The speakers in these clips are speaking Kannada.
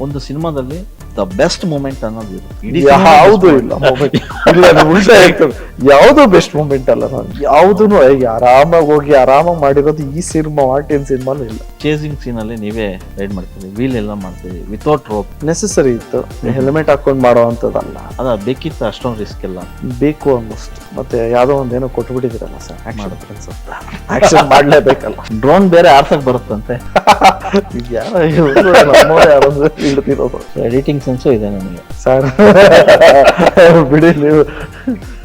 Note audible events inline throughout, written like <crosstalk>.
ಒಂದು ಸಿನಿಮಾದಲ್ಲಿ ದ ಬೆಸ್ಟ್ ಮೂಮೆಂಟ್ ಅನ್ನೋದು ಇರುತ್ತೆ ಯಾವುದು ಇಲ್ಲ ಮೂಮೆಂಟ್ ಇಲ್ಲ ಉಲ್ಟಾ ಯಾವುದು ಬೆಸ್ಟ್ ಮೂಮೆಂಟ್ ಅಲ್ಲ ನಾನು. ಯಾವುದೂ ಆರಾಮಾಗಿ ಹೋಗಿ ಆರಾಮಾಗಿ ಮಾಡಿರೋದು ಈ ಸಿನಿಮಾ ಮಾರ್ಟಿನ್ ಸಿನಿಮಾನು ಇಲ್ಲ. ಚೇಸಿಂಗ್ ಸೀನ್ ಅಲ್ಲಿ ನೀವೇ ರೈಡ್ ಮಾಡ್ತೀರಿ ವೀಲ್ ಎಲ್ಲ ಮಾಡ್ತೀರಿ ವಿತೌಟ್ ರೋಪ್ ನೆಸೆಸರಿ ಇತ್ತು. ಹೆಲ್ಮೆಟ್ ಹಾಕೊಂಡು ಮಾಡೋ ಅಂತದಲ್ಲ ಅದ ಬೇಕಿತ್ತು ಅಷ್ಟೊಂದು ರಿಸ್ಕ್ ಇಲ್ಲ ಬೇಕು ಅನ್ನಿಸ್ತು ಮತ್ತೆ ಯಾವ್ದೋ ಒಂದೇನೋ ಕೊಟ್ಬಿಟ್ಟಿದ್ದೀರಲ್ಲ ಸರ್ ಆಕ್ಷನ್ ಮಾಡ್ಲೇಬೇಕಲ್ಲ. <laughs> ಡ್ರೋನ್ ಬೇರೆ ಆರ್ಸಕ್ ಬರುತ್ತಂತೆ. <laughs> ಯಾರೋ ಯಾರೋ ಎಡಿಟಿಂಗ್ ಸೆನ್ಸು ಇದೆ ನನಗೆ. ಸರ್. <laughs> ಬಿಡಿ ನೀವು.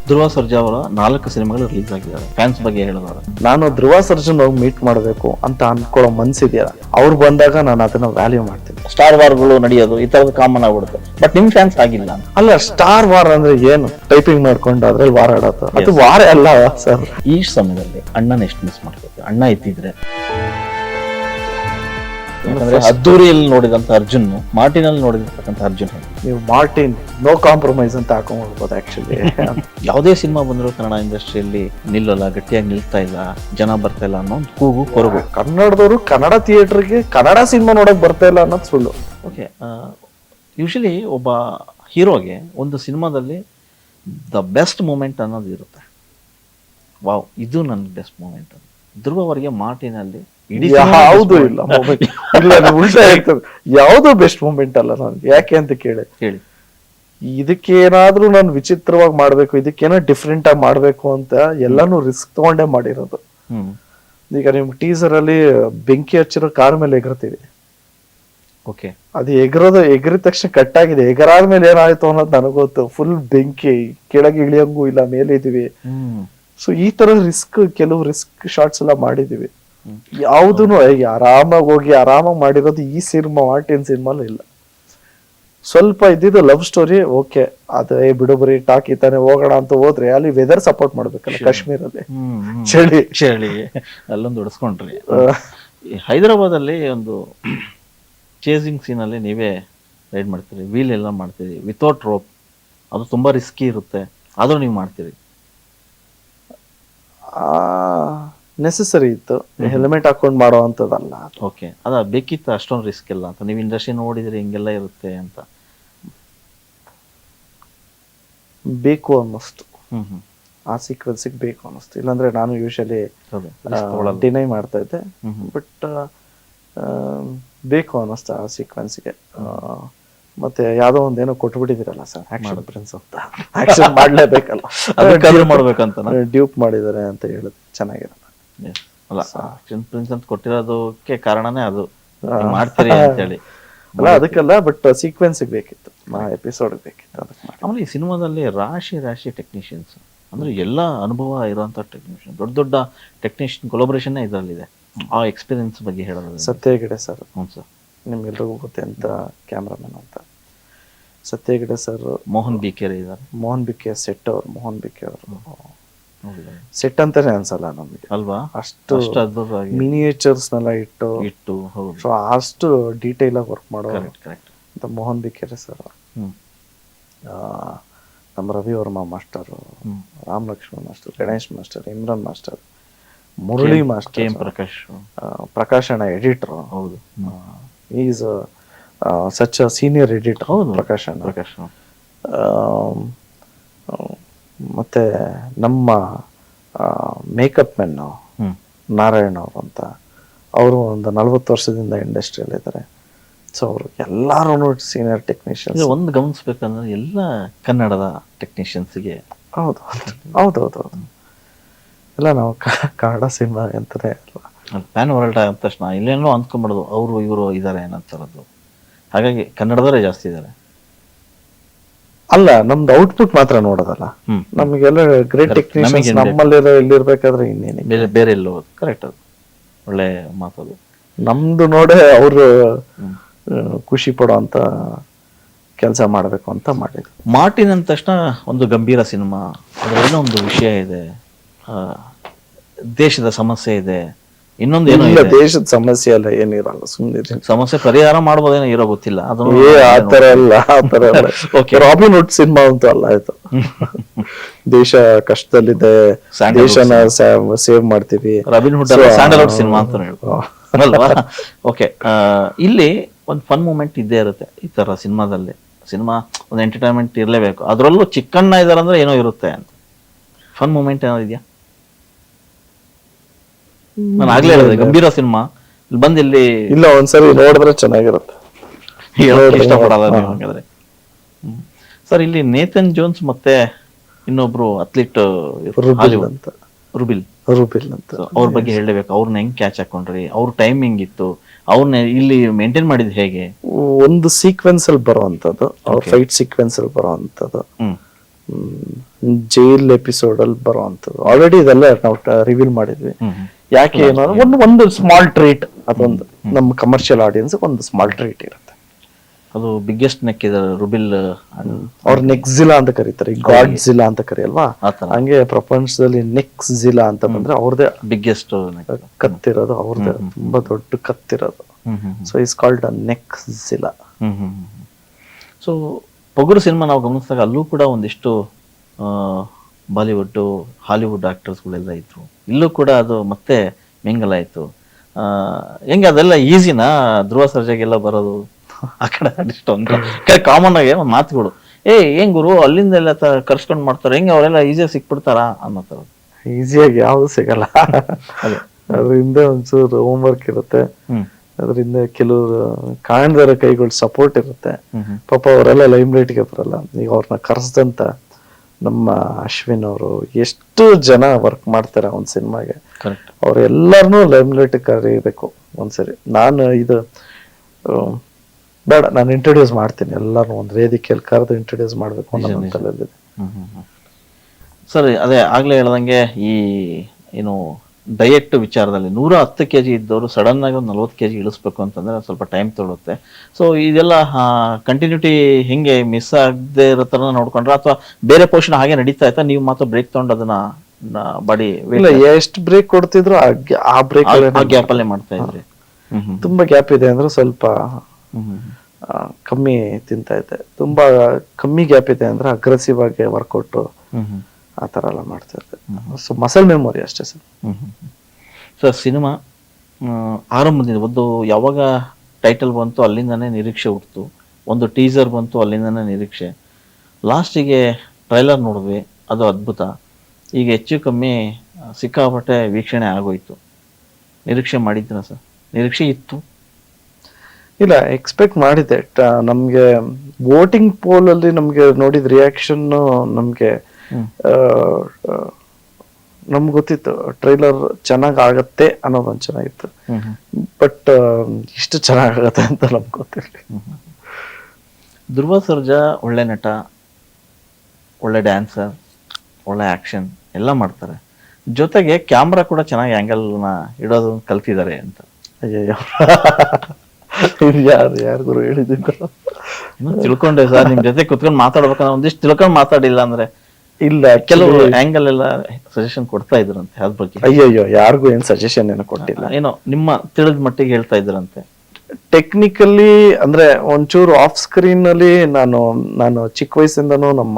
ಧ್ರುವ ಸರ್ಜಾ ಅವರ ನಾಲ್ಕು ಸಿನಿಮಾಗಳು ರಿಲೀಸ್ ಆಗಿದ್ದಾರೆ ಫ್ಯಾನ್ಸ್ ಬಗ್ಗೆ ಹೇಳಿದವರು ನಾನು ಧ್ರುವ ಸರ್ಜನ್ ಹೋಗಿ ಮೀಟ್ ಮಾಡಬೇಕು ಅಂತ ಅನ್ಕೊಳ್ಳೋ ಮನ್ಸಿದೆಯಲ್ಲ ಅವ್ರು ಬಂದಾಗ ನಾನು ಅದನ್ನ ವ್ಯಾಲ್ಯೂ ಮಾಡ್ತೀನಿ. ಸ್ಟಾರ್ ವಾರ್ಗಳು ನಡೆಯೋದು ಈ ತರದ ಕಾಮನ್ ಆಗ್ಬಿಡುತ್ತೆ. ಬಟ್ ನಿಮ್ ಫ್ಯಾನ್ಸ್ ಆಗಿಲ್ಲ. ಅಲ್ಲ ಸ್ಟಾರ್ ವಾರ್ ಅಂದ್ರೆ ಏನು? ಟೈಪಿಂಗ್ ಮಾಡ್ಕೊಂಡು ಅದ್ರಲ್ಲಿ ವಾರ ಆಡೋದು. ಅದು ವಾರ ಅಲ್ಲ ಸರ್ ಈ ಸಮಯದಲ್ಲಿ ಅಣ್ಣನ ಎಷ್ಟು ಮಿಸ್ ಮಾಡ್ಬೇಕು? ಅಣ್ಣ ಇದ್ದಿದ್ರೆ ಯಾಕಂದ್ರೆ ಅದ್ದೂರಿಯಲ್ಲಿ ನೋಡಿದಂತ ಅರ್ಜುನ್ ಮಾರ್ಟಿನ್ ಅಲ್ಲಿ ನೋಡಿದಂತ ಅರ್ಜುನ್? ನೀವು ಮಾರ್ಟಿನ್ ನೋ ಕಾಂಪ್ರಮೈಸ್ ಅಂತ ಹಾಕೊಂಡ್ಬಿಡ್ಬೋದು ಆಕ್ಚುಲಿ <laughs> ಯಾವುದೇ ಸಿನಿಮಾ ಬಂದರೂ ಕನ್ನಡ ಇಂಡಸ್ಟ್ರಿಯಲ್ಲಿ ನಿಲ್ಲಲ್ಲ ಗಟ್ಟಿಯಾಗಿ ನಿಲ್ತಾ ಇಲ್ಲ ಜನ ಬರ್ತಾ ಇಲ್ಲ ಅನ್ನೋ ಒಂದು ಕೂಗು ಕೊರಗು. ಕನ್ನಡದವರು ಕನ್ನಡ ಥಿಯೇಟರ್ಗೆ ಕನ್ನಡ ಸಿನಿಮಾ ನೋಡಕ್ ಬರ್ತಾ ಇಲ್ಲ ಅನ್ನೋದು ಸುಳ್ಳು. ಓಕೆ ಯೂಶಲಿ ಒಬ್ಬ ಹೀರೋಗೆ ಒಂದು ಸಿನಿಮಾದಲ್ಲಿ ದ ಬೆಸ್ಟ್ ಮೂಮೆಂಟ್ ಅನ್ನೋದು ಇರುತ್ತೆ. ವಾವ್ ಇದು ನನ್ನ ಬೆಸ್ಟ್ ಮೂಮೆಂಟ್ ಧ್ರುವ ಅವರಿಗೆ ಮಾರ್ಟಿನಲ್ಲಿ ಯಾವುದು ಇಲ್ಲ. ಇಲ್ಲ ಅದು ಉಲ್ಟಾ ಹೇಳ್ತದೆ. ಯಾವುದು ಬೆಸ್ಟ್ ಮೂಮೆಂಟ್ ಅಲ್ಲ ನಾನು. ಯಾಕೆ ಅಂತ ಕೇಳಿ. ಹೇಳಿ. ಇದಕ್ಕೇನಾದ್ರೂ ನಾನು ವಿಚಿತ್ರವಾಗಿ ಮಾಡ್ಬೇಕು ಇದಕ್ಕೇನೋ ಡಿಫ್ರೆಂಟ್ ಆಗಿ ಮಾಡ್ಬೇಕು ಅಂತ ಎಲ್ಲಾನು ರಿಸ್ಕ್ ತಗೊಂಡೇ ಮಾಡಿರೋದು. ಈಗ ನಿಮ್ ಟೀಸರ್ ಅಲ್ಲಿ ಬೆಂಕಿ ಹಚ್ಚಿರೋ ಕಾರ್ ಮೇಲೆ ಎಗರ್ತೀವಿ ಓಕೆ. ಅದು ಎಗರೋದು ಎಗರಿದ ತಕ್ಷಣ ಕಟ್ ಆಗಿದೆ ಎಗರಾದ್ಮೇಲೆ ಏನಾಯ್ತು ಅನ್ನೋದು ನನಗೊತ್ತು ಗೊತ್ತು. ಫುಲ್ ಬೆಂಕಿ ಕೆಳಗೆ ಇಳಿಯಂಗೂ ಇಲ್ಲ ಮೇಲೆ ಇದೀವಿ ಸೊ ಈ ತರ ರಿಸ್ಕ್ ಕೆಲವು ರಿಸ್ಕ್ ಶಾರ್ಟ್ಸ್ ಎಲ್ಲ ಮಾಡಿದೀವಿ. ಯಾವ್ದು ಆರಾಮಾಗಿ ಹೋಗಿ ಆರಾಮಾಗಿ ಮಾಡಿರೋದು ಈ ಸಿನಿಮಾ ಮಾರ್ಟಿನ್ ಸಿನಿಮಾನು ಇಲ್ಲ. ಸ್ವಲ್ಪ ಇದ್ದಿದ್ದು ಲವ್ ಸ್ಟೋರಿ ಓಕೆ ಅದೇ ಬಿಡುಬರಿ ಟಾಕ್ ತಾನೆ ಹೋಗೋಣ ಅಂತ ಹೋದ್ರೆ ಅಲ್ಲಿ ವೆದರ್ ಸಪೋರ್ಟ್ ಮಾಡ್ಬೇಕಲ್ಲ ಕಾಶ್ಮೀರಲ್ಲಿ. ಚಳಿ ಚಳಿ ಅಲ್ಲೊಂದು ಹೊಡೆಸ್ಕೊಂಡ್ರಿ ಹೈದರಾಬಾದ್ ಅಲ್ಲಿ ಹೈದರಾಬಾದಲ್ಲಿ ಒಂದು ಚೇಸಿಂಗ್ ಸೀನ್ ಅಲ್ಲಿ ನೀವೇ ರೈಡ್ ಮಾಡ್ತೀರಿ. ವೀಲ್ ಎಲ್ಲ ಮಾಡ್ತೀರಿ. ವಿತೌಟ್ ರೋಪ್ ಅದು ತುಂಬಾ ರಿಸ್ಕಿ ಇರುತ್ತೆ. ಆದ್ರೂ ನೀವು ಮಾಡ್ತೀರಿ. ನೆಸೆಸರಿ ಇತ್ತು. ಹೆಲ್ಮೆಟ್ ಹಾಕೊಂಡು ಮಾಡೋ ಅಂಥದ್ದಲ್ಲ ಓಕೆ ಅದ ಬೇಕಿತ್ತು ಅಷ್ಟೊಂದು ರಿಸ್ಕ್ ಇಲ್ಲ ಅಂತ. ನೀವು ಇಂಡಸ್ಟ್ರಿ ನೋಡಿದ್ರೆ ಹಿಂಗೆಲ್ಲ ಇರುತ್ತೆ ಅಂತ. ಬೇಕು ಅನ್ನಿಸ್ತು. ಹ್ಮ್ ಹ್ಮ್. ಆ ಸೀಕ್ವೆನ್ಸಿಗೆ ಬೇಕು ಅನ್ನಿಸ್ತು. ಇಲ್ಲಾಂದ್ರೆ ನಾನು ಯೂಶಲಿ. ಡಿನೈ ಮಾಡ್ತಾ ಇದ್ದೆ. ಬಟ್ ಬೇಕು ಅನ್ನಿಸ್ತು ಆ ಸೀಕ್ವೆನ್ಸ್ಗೆ ಮತ್ತೆ ಯಾವ್ದೋ ಒಂದೇನೋ ಕೊಟ್ಬಿಟ್ಟಿದಿರಲ್ಲ ಸರ್ ಆಕ್ಷನ್ ಪ್ರಿನ್ಸ್ ಅಂತ. ಆಕ್ಷನ್ ಮಾಡ್ಲೇಬೇಕಲ್ಲ. <laughs> ಅದಕ್ಕಾದ್ರೂ ಮಾಡ್ಬೇಕಂತ <laughs> ಡ್ಯೂಪ್ ಮಾಡಿದ್ದಾರೆ ಅಂತ ಹೇಳಿದ್ರು. ಚೆನ್ನಾಗಿರಲ್ಲ. ಅಲ್ಲ ಆಕ್ಷನ್ ಪ್ರಿನ್ಸ್ ಅಂತ ಕೊಟ್ಟಿರೋದಕ್ಕೆ ಕಾರಣನೇ ಅದು. ಮಾಡ್ತೀರಿ ಅಂತ <laughs> ಹೇಳಿ. ಅಲ್ಲ ಅದಕ್ಕಲ್ಲ ಬಟ್ ಸೀಕ್ವೆನ್ಸ್ ಬೇಕಿತ್ತು. ಆ ಎಪಿಸೋಡ್ ಬೇಕಿತ್ತು. ಅದಕ್ಕೆ ಆಮೇಲೆ ಈ ಸಿನಿಮಾದಲ್ಲಿ ರಾಶಿ ರಾಶಿ ಟೆಕ್ನಿಷಿಯನ್ಸ್ ಅಂದ್ರೆ ಎಲ್ಲ ಅನುಭವ ಇರುವಂತ ಟೆಕ್ನಿಷಿಯನ್ ದೊಡ್ಡ ದೊಡ್ಡ ಟೆಕ್ನಿಷಿಯನ್ ಕೊಲೊಬರೇಷನ್ ಇದರಲ್ಲಿದೆ. ಆ ಎಕ್ಸ್ಪೀರಿಯನ್ಸ್ ಬಗ್ಗೆ ಹೇಳೋದು ಸತ್ಯ ಗಿಡ ಸರ್. ಹ್ಞೂ ಸರ್. ನಿಮ್ಗೆಲ್ರಿಗೂ ಗೊತ್ತೆ ಅಂತ ಕ್ಯಾಮ್ರಾಮನ್ ಅಂತ. ಸತ್ಯಗಿಡ ಸರ್ ಮೋಹನ್ ಬಿಕೆರೆ ಇದ್ದಾರೆ ಮೋಹನ್ ಬಿಕೆ ಸೆಟ್ ಅವ್ರು ಮೋಹನ್ ಬಿಕೆ ಅವರು. ಸೆಟ್ ಅಂತಾನೆ ಅನ್ಸಲ್ಲ ನಮಗೆ. ಅಲ್ವಾ? ಅಷ್ಟು ಅದ್ಭುತವಾಗಿ. ಮಿನಿಯೇಚರ್ಸ್ ನೆಲ್ಲ ಇಟ್ಟು ಇಟ್ಟು ಸೊ ಅಷ್ಟು ಡೀಟೇಲ್ ಆಗಿ ವರ್ಕ್ ಮಾಡೋ ಅಂತ ಮೋಹನ್ ಬಿಕೆರೆ ಸರ್ ಹ್ಮ್. ನಮ್ಮ Ravi Varma master Ram Lakshman master Ganesh master Imran master Murali master Prakash. ಪ್ರಕಾಶನ ಅಣ್ಣ ಎಡಿಟರ್ ಹೌದು. Is such a senior editor ಹೌದು ಪ್ರಕಾಶ್ ಅಣ್ಣ ಪ್ರಕಾಶ್ ಮತ್ತೆ ನಮ್ಮ ಮೇಕಪ್ ಮೆನ್ ನಾರಾಯಣ ಅವರು ಅಂತ. ಅವರು ಒಂದು ನಲವತ್ತು ವರ್ಷದಿಂದ ಇಂಡಸ್ಟ್ರಿಯಲ್ಲಿ ಇದ್ದಾರೆ ಸೊ ಅವರು ಎಲ್ಲರೂ ಸೀನಿಯರ್ ಟೆಕ್ನಿಷಿಯನ್ಸ್ ಒಂದು ಗಮನಿಸ್ಬೇಕಂದ್ರೆ ಎಲ್ಲ ಕನ್ನಡದ ಟೆಕ್ನಿಷಿಯನ್ಸ್ಗೆ ಹೌದು ಹೌದು ಹೌದು ಹೌದು. ಎಲ್ಲ ನಾವು ಕನ್ನಡ ಸಿನಿಮಾ ಅಂತಾನೆ ಅಲ್ಲ ಪ್ಯಾನ್ ವರ್ಲ್ಡ್ ಆದ ತಕ್ಷಣ ಇಲ್ಲೇನೋ ಅಂದ್ಕೊಂಬಿಡೋದು ಅವರು ಇವರು ಇದ್ದಾರೆ ಅನ್ನೋದು ಹಾಗಾಗಿ ಕನ್ನಡದವರೇ ಜಾಸ್ತಿ ಇದ್ದಾರೆ ಅಲ್ಲ ನಮ್ದು ಔಟ್ಪುಟ್ ಮಾತ್ರ ನೋಡೋದಲ್ಲ. ನಮಗೆಲ್ಲ ಗ್ರೇಟ್. ಟೆಕ್ನಿಷಿಯನ್ಸ್? ನಮ್ಮಲ್ಲಿರೋ ಇಲ್ಲಿರ್ಬೇಕಾದ್ರೆ ಇನ್ನೇನಿಲ್ಲ. ಬೇರೆ ಬೇರೆ ಎಲ್ಲೋ ಕರೆಕ್ಟ್ ಅದು. ಒಳ್ಳೆ ಮಾತದು. ನಮ್ದು ನೋಡೇ ಅವರು. ಖುಷಿ ಪಡೋ ಅಂತ ಕೆಲಸ ಮಾಡಬೇಕು ಅಂತ ಮಾಡಿದ್ರು ಮಾರ್ಟಿನ್ ಅಂದ ತಕ್ಷಣ ಒಂದು ಗಂಭೀರ ಸಿನಿಮಾ. ಅದರಲ್ಲೂ ಒಂದು ವಿಷಯ ಇದೆ. ಆ, ದೇಶದ ಸಮಸ್ಯೆ ಇದೆ. ಇನ್ನೊಂದು ಏನೋ ಇಲ್ಲ ದೇಶದ ಸಮಸ್ಯೆ ಅಲ್ಲ ಏನಿರಲ್ಲ ಸುಮ್ಮನೆ ಸಮಸ್ಯೆ ಪರಿಹಾರ ಮಾಡ್ಬೋದೇನೋ ಇರೋ ಗೊತ್ತಿಲ್ಲ. ಅದು ಏ ಆತರ ಅಲ್ಲ ಆತರ ಅಲ್ಲ. ಓಕೆ ರಾಬಿನ್ ಹುಡ್ ಸಿನಿಮಾ ಅಂತೂ ಅಲ್ಲ ಆಯ್ತು. <laughs> ದೇಶ ಕಷ್ಟದಲ್ಲಿದೆ ದೇಶನ ಸೇವ್ ಮಾಡ್ತೀವಿ. ರಾಬಿನ್ ಹುಡ್ ಸ್ಯಾಂಡಲ್ವುಡ್ ಸಿನಿಮಾ ಅಂತ ಹೇಳ್ಬೋದು. ಅಲ್ವಾ? ಓಕೆ ಇಲ್ಲಿ ಒಂದು ಫನ್ ಮೂಮೆಂಟ್ ಇದ್ದೇ ಇರುತ್ತೆ ಈ ತರ ಸಿನಿಮಾದಲ್ಲಿ ಸಿನಿಮಾ ಒಂದು ಎಂಟರ್ಟೈನ್ಮೆಂಟ್ ಇರಲೇಬೇಕು. ಅದರಲ್ಲೂ ಚಿಕ್ಕಣ್ಣ ಇದ್ದಾರೆ ಅಂದ್ರೆ ಏನೋ ಇರುತ್ತೆ ಅಂತ. ಫನ್ ಮೂಮೆಂಟ್ ಏನೋ ಇದೆಯಾ? ನಾನು ಆಗ್ಲೇ ಹೇಳಿದೆ ಗಂಭೀರ ಸಿನಿಮಾ. ಇಲ್ಲಿ ಬಂದು ಇಲ್ಲಿ ಇಲ್ಲ ಒಂದ್ಸರಿ ನೋಡಿದ್ರೆ ಚೆನ್ನಾಗಿರುತ್ತೆ. ಹೇಳೋಕೆ ಇಷ್ಟಪಡಲ್ಲ ನೀವು ಹಾಗಾದ್ರೆ. ಸರ್ ಇಲ್ಲಿ ನೇತನ್ ಜೋನ್ಸ್ ಮತ್ತೆ ಇನ್ನೊಬ್ರು ಅಥ್ಲೀಟ್ ರುಬಿಲ್ ಅಂತ. ರುಬಿಲ್. ರುಬಿಲ್ ಅಂತ. ಅವ್ರ ಬಗ್ಗೆ ಹೇಳಬೇಕು ಅವ್ರನ್ನ ಹೆಂಗ್ ಕ್ಯಾಚ್ ಹಾಕೊಂಡ್ರಿ? ಅವ್ರ ಟೈಮಿಂಗ್ ಇತ್ತು ಅವ್ರನ್ನ ಇಲ್ಲಿ ಮೇಂಟೈನ್ ಮಾಡಿದ್ ಹೇಗೆ? ಒಂದು ಸೀಕ್ವೆನ್ಸ್ ಅಲ್ಲಿ ಬರುವಂತದ್ದು ಅವ್ರ ಫೈಟ್ ಸೀಕ್ವೆನ್ಸ್ ಅಲ್ಲಿ ಬರುವಂತದ್ದು ಜೈಲ್ ಎಪಿಸೋಡ್ ಅಲ್ಲಿ ಬರುವಂತದ್ದು ಆಲ್ರೆಡಿ ಇದೆಲ್ಲ ನಾವು ರಿವೀಲ್ ಮಾಡಿದ್ವಿ. ಯಾಕೆ ಏನು ಅಂದ್ರೆ ಒಂದು ಒಂದು ಸ್ಮಾಲ್ ಟ್ರೀಟ್ ಅದೊಂದು. ನಮ್ಮ ಕಮರ್ಷಿಯಲ್ ಆಡಿಯನ್ಸ್ ಒಂದು ಸ್ಮಾಲ್ ಟ್ರೀಟ್ ಇರುತ್ತೆ. ಅದು ಬಿಗ್ಗೆಸ್ಟ್ ನೆಕ್ ಇದೆ ರುಬಿಲ್ ಅವ್ರ ನೆಕ್ ಜಿಲಾ ಅಂತ ಕರೀತಾರೆ. ಗಾಡ್ ಜಿಲಾ ಅಂತ ಕರೆಯಲ್ವಾ? ಹಂಗೆ ಪ್ರಪಂಚದಲ್ಲಿ ನೆಕ್ಸ್ ಜಿಲಾ ಅಂತ ಬಂದ್ರೆ ಅವ್ರದೇ ಬಿಗ್ಗೆಸ್ಟ್ ಕತ್ತಿರೋದು ಅವ್ರದೇ. ತುಂಬಾ ದೊಡ್ಡ ಕತ್ತಿರೋದು. So is called a neck ಜಿಲಾ so Pogaru ಸಿನಿಮಾ ನಾವು ಗಮನಿಸಿದಾಗ ಅಲ್ಲೂ ಕೂಡ ಒಂದಿಷ್ಟು ಬಾಲಿವುಡ್ ಹಾಲಿವುಡ್ ಆಕ್ಟರ್ಸ್ಗಳೆಲ್ಲ ಇದ್ರು. ಇಲ್ಲೂ ಕೂಡ ಅದು ಮತ್ತೆ ಮಿಂಗಲ್ ಆಯ್ತು. ಹೆಂಗೆ ಅದೆಲ್ಲ ಈಸಿನಾ? ಧ್ರುವ ಸರ್ಜಾಗೆಲ್ಲ ಬರೋದು? ಆ ಕಡೆ ಅಷ್ಟೊಂದು ಕಾಮನ್ ಆಗಿ ಮಾತುಗಳು. ಏ ಏನ್ ಗುರು ಅಲ್ಲಿಂದ ಎಲ್ಲ ಕರ್ಸ್ಕೊಂಡು ಮಾಡ್ತಾರೆ. ಹೆಂಗೆ ಅವರೆಲ್ಲ ಈಸಿಯಾಗಿ ಸಿಕ್ಬಿಡ್ತಾರ? ಅನ್ನೋ ಥರ. ಈಸಿಯಾಗಿ ಯಾವ್ದು ಸಿಗಲ್ಲ. ಅದೇ. ಅದರಿಂದ ಒಂಚೂರು ಹೋಮ್. ವರ್ಕ್ ಇರುತ್ತೆ ಅದರಿಂದ ಕೆಲವರು ಕಾಣ್ದರ ಕೈಗಳು ಸಪೋರ್ಟ್ ಇರುತ್ತೆ. ಪಾಪ ಅವರೆಲ್ಲ ಲೈಮ್ ಲೈಟ್ಗೆ ಬರಲ್ಲ. ಈಗ ಅವ್ರನ್ನ ಕರೆಸ್ದಂತ ನಮ್ಮ ಅಶ್ವಿನ್ ಅವರು ಎಷ್ಟು ಜನ ವರ್ಕ್ ಮಾಡ್ತಾರೆ ಒಂದು ಸಿನಿಮಾಗೆ. ಅವ್ರೆಲ್ಲರನ್ನೂ ಲೈಮ್ ಲೈಟ್ ಕರೀಬೇಕು ಒಂದ್ಸರಿ. ನಾನು ಇದು ಬೇಡ ನಾನು ಇಂಟ್ರೊಡ್ಯೂಸ್ ಮಾಡ್ತೀನಿ. ಎಲ್ಲರೂ ಒಂದು ವೇದಿಕೆಯಲ್ಲಿ ಕರೆದು ಇಂಟ್ರೊಡ್ಯೂಸ್ ಮಾಡಬೇಕು ಅನ್ನೋ ತಲೆಯಲ್ಲಿದೆ. ಸರ್ ಅದೇ ಆಗ್ಲೇ ಹೇಳ್ದಂಗೆ ಈ ಏನು ಡಯಟ್ ವಿಚಾರದಲ್ಲಿ ನೂರ ಹತ್ತು ಕೆ ಜಿ ಇದ್ದವರು ಸಡನ್ ಆಗಿ ಒಂದು ನಲ್ವತ್ತು ಕೆ ಜಿ ಇಳಿಸ್ಬೇಕು ಅಂತಂದ್ರೆ ಸ್ವಲ್ಪ ಟೈಮ್ ತೊಗೊಳುತ್ತೆ. ಸೊ ಇದೆಲ್ಲ ಕಂಟಿನ್ಯೂಟಿ ಹೆಂಗೆ ಮಿಸ್ ಆಗದೆ ಇರೋ ಥರ ನೋಡ್ಕೊಂಡ್ರೆ ಅಥವಾ ಬೇರೆ ಪೋಷಣ ಹಾಗೆ ನಡೀತಾ ಇತ್ತಾ ನೀವು ಮಾತ್ರ ಬ್ರೇಕ್ ತಗೊಂಡು ಅದನ್ನ ಬಾಡಿ ಇಲ್ಲ ಎಷ್ಟು ಬ್ರೇಕ್ ಕೊಡ್ತಿದ್ರು ಆ ಬ್ರೇಕ್ ಆ ಗ್ಯಾಪಲ್ಲೇ ಮಾಡ್ತಾ ಇದ್ರಿ. ತುಂಬಾ ಗ್ಯಾಪ್ ಇದೆ ಅಂದ್ರೆ ಸ್ವಲ್ಪ ಕಮ್ಮಿ ತಿಂತಾ ಇದೆ. ತುಂಬಾ ಕಮ್ಮಿ ಗ್ಯಾಪ್ ಇದೆ ಅಂದ್ರೆ ಅಗ್ರೆಸಿವ್ ಆಗಿ ವರ್ಕೌಟ್ ಆ ಥರ ಎಲ್ಲ ಮಾಡ್ತಾ ಇದ್ದೆ. ಸೊ ಮಸಲ್ ಮೆಮೊರಿ ಅಷ್ಟೇ ಸರ್. ಸರ್ ಸಿನಿಮಾ ಆರಂಭದಿಂದ ಒಂದು ಯಾವಾಗ ಟೈಟಲ್ ಬಂತು ಅಲ್ಲಿಂದನೇ ನಿರೀಕ್ಷೆ ಹುಟ್ಟಿತು ಒಂದು ಟೀಸರ್ ಬಂತು ಅಲ್ಲಿಂದನೇ ನಿರೀಕ್ಷೆ. ಲಾಸ್ಟಿಗೆ ಟ್ರೈಲರ್ ನೋಡಿದ್ವಿ ಅದು ಅದ್ಭುತ. ಈಗ ಹೆಚ್ಚು ಕಮ್ಮಿ ಸಿಕ್ಕಾಪಟ್ಟೆ ವೀಕ್ಷಣೆ ಆಗೋಯ್ತು. ನಿರೀಕ್ಷೆ ಮಾಡಿದ್ದೀನ ಸರ್? ನಿರೀಕ್ಷೆ ಇತ್ತು. ಇಲ್ಲ ಎಕ್ಸ್ಪೆಕ್ಟ್ ಮಾಡಿದ್ದೆ ನಮಗೆ ವೋಟಿಂಗ್ ಪೋಲಲ್ಲಿ ನಮಗೆ ನೋಡಿದ ರಿಯಾಕ್ಷನ್ನು ನಮ್ಗೆ. ನಮ್ಗೆ ಗೊತ್ತಿತ್ತು ಟ್ರೈಲರ್ ಚೆನ್ನಾಗ್ ಆಗತ್ತೆ ಅನ್ನೋದೊಂದು ಚೆನ್ನಾಗಿತ್ತು. ಬಟ್ ಇಷ್ಟು ಚೆನ್ನಾಗತ್ತೆ ಅಂತ ನಮ್ಗೆ ಗೊತ್ತಿರಲಿಲ್ಲ. ಧ್ರುವ ಸರ್ಜಾ ಒಳ್ಳೆ ನಟ ಒಳ್ಳೆ ಡ್ಯಾನ್ಸರ್ ಒಳ್ಳೆ ಆ್ಯಕ್ಷನ್ ಎಲ್ಲ ಮಾಡ್ತಾರೆ. ಜೊತೆಗೆ ಕ್ಯಾಮ್ರಾ ಕೂಡ ಚೆನ್ನಾಗಿ ಆ್ಯಂಗಲ್ನ ಇಡೋದು ಕಲ್ತಿದ್ದಾರೆ ಅಂತ. ಅಯ್ಯಯ್ಯೋ. ಯಾರು ಯಾರಿಗೂ ಹೇಳಿದ್ದೀನಿ ಇನ್ನು ತಿಳ್ಕೊಂಡೆ ಸರ್ ನಿಮ್ಮ ಜೊತೆ ಕುತ್ಕೊಂಡು ಮಾತಾಡ್ಬೇಕಂದ್ರೆ ಒಂದಿಷ್ಟು ತಿಳ್ಕೊಂಡು ಮಾತಾಡಿಲ್ಲ ಅಂದ್ರೆ ಇಲ್ಲ ಕೆಲವು ಆಂಗಲ್ ಎಲ್ಲ ಸಜೆಷನ್ ಕೊಡ್ತಾ ಇದ್ರಂತೆ ಅದ್ರ ಬಗ್ಗೆ. ಅಯ್ಯಯ್ಯೋ ಯಾರಿಗೂ ಏನ್ ಸಜೆಷನ್ ಏನೋ ಕೊಟ್ಟಿಲ್ಲ. ಏನೋ ನಿಮ್ಮ ತಿಳಿದ ಮಟ್ಟಿಗೆ ಹೇಳ್ತಾ ಇದ್ರಂತೆ. ಟೆಕ್ನಿಕಲಿ ಅಂದ್ರೆ ಒಂಚೂರು ಆಫ್ ಸ್ಕ್ರೀನ್ ಅಲ್ಲಿ ನಾನು ನಾನು ಚಿಕ್ಕ ವಯಸ್ಸಿಂದನು ನಮ್ಮ.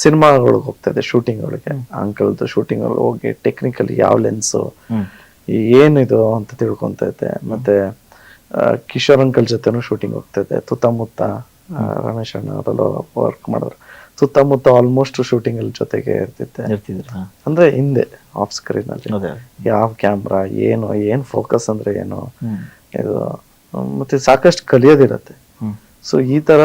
ಸಿನಿಮಾಗಳಿಗೆ ಹೋಗ್ತಾ ಇದ್ದೆ ಶೂಟಿಂಗ್ ಗಳಿಗೆ ಅಂಕಲ್ದು ಶೂಟಿಂಗ್ ಹೋಗಿ ಟೆಕ್ನಿಕಲಿ ಯಾವ ಲೆನ್ಸ್ ಏನಿದು ಅಂತ ತಿಳ್ಕೊಂತ ಇದ್ದೆ. ಮತ್ತೆ ಕಿಶೋರ್ ಅಂಕಲ್ ಜೊತೆನೂ ಶೂಟಿಂಗ್ ಹೋಗ್ತಾ ಇದ್ದೆ ಸುತ್ತಮುತ್ತ ಆ, ರಮೇಶ್ ಅಣ್ಣ ಅವರೆಲ್ಲ ವರ್ಕ್ ಮಾಡಿದ್ರು. ಸುತ್ತಮುತ್ತ ಆಲ್ಮೋಸ್ಟ್ ಶೂಟಿಂಗ್ ಅಲ್ಲಿ ಜೊತೆಗೆ ಇರ್ತಿದ್ದೆ. ಇರ್ತಿದ್ರ? ಅಂದ್ರೆ ಹಿಂದೆ ಆಫ್ ಸ್ಕ್ರೀನ್ ಅಲ್ಲಿ. ಯಾವ ಕ್ಯಾಮ್ರಾ ಏನು ಏನ್ ಫೋಕಸ್ ಅಂದ್ರೆ ಏನು? ಇದು ಮತ್ತೆ ಸಾಕಷ್ಟು ಕಲಿಯೋದಿರತ್ತೆ. ಸೊ ಈ ತರ